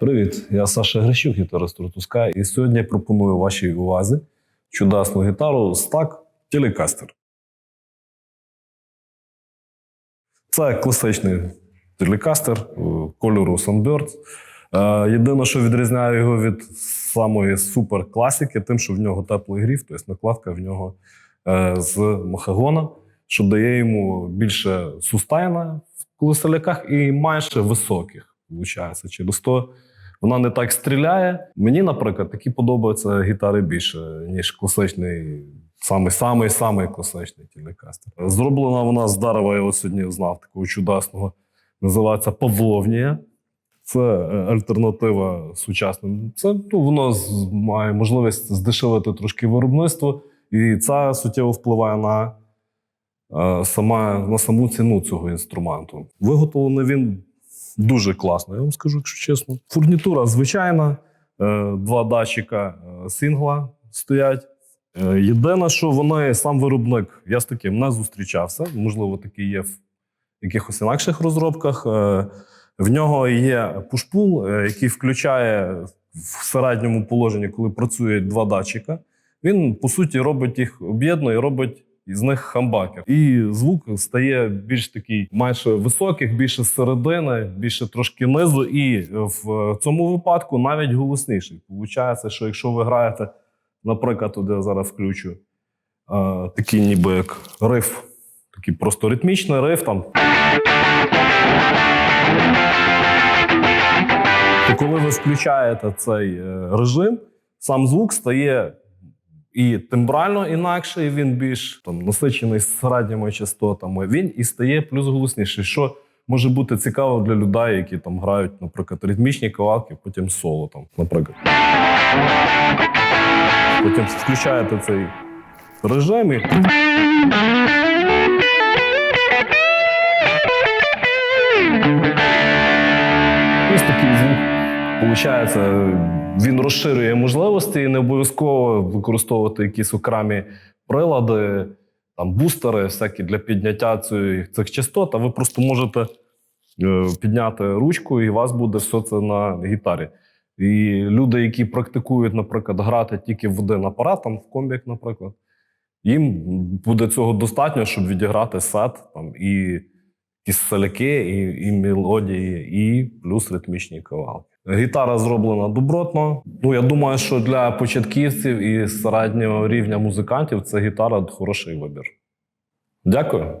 Привіт, я Саша Грищук, гітарист Ротуска, і сьогодні я пропоную вашій увазі чудесну гітару Stack Telecaster. Це класичний телекастер кольору Sunbird. Е, Єдине, що відрізняє його від самої суперкласики, тим, що в нього теплий гріф, тобто накладка в нього е, з махагона, що дає йому більше сустайна в колеселяках і майже високих, виходить. Через то вона не так стріляє. Мені, наприклад, такі подобаються гітари більше, ніж класичний, самий самий самий класичний телекастер. Зроблена вона з дерева, я сьогодні знав такого чудесного. Називається Павловнія. Це е, альтернатива сучасним. Це ну, воно має можливість здешевити трошки виробництво, і це суттєво впливає на, е, сама, на саму ціну цього інструменту. Виготовлений він дуже класно, я вам скажу, якщо чесно. Фурнітура звичайна, е, два датчика е, сингла стоять. Е, Єдине, що вони сам виробник, я з таким не зустрічався. Можливо, такий є в якихось інакших розробках. В нього є пушпул, який включає в середньому положенні, коли працюють два датчика. Він, по суті, робить їх об'єднує, робить із них хамбакер. І звук стає більш такий, майже високих, більше середини, більше трошки низу. І в цьому випадку навіть голосніший. Получається, що якщо ви граєте, наприклад, от я зараз включу е, такий, ніби як риф, такий просто ритмічний риф там. То коли ви включаєте цей е, режим, сам звук стає і тембрально інакший, він більш там, насичений середніми частотами. Він і стає плюс голосніший, що може бути цікаво для людей, які там грають, наприклад, ритмічні кавалки, потім соло, там, наприклад. Потім включаєте цей режим і. Ось такий звук. Получається, він розширює можливості і не обов'язково використовувати якісь окремі прилади, там бустери, всякі для підняття цих, цих частот. А ви просто можете е, підняти ручку, і у вас буде все це на гітарі. І люди, які практикують, наприклад, грати тільки в один апарат, там в комбік, наприклад, їм буде цього достатньо, щоб відіграти сет там, і якісь соляки, і, і мелодії, і плюс ритмічні кавалки. Гітара зроблена добротно. Ну, я думаю, що для початківців і середнього рівня музикантів це гітара хороший вибір. Дякую.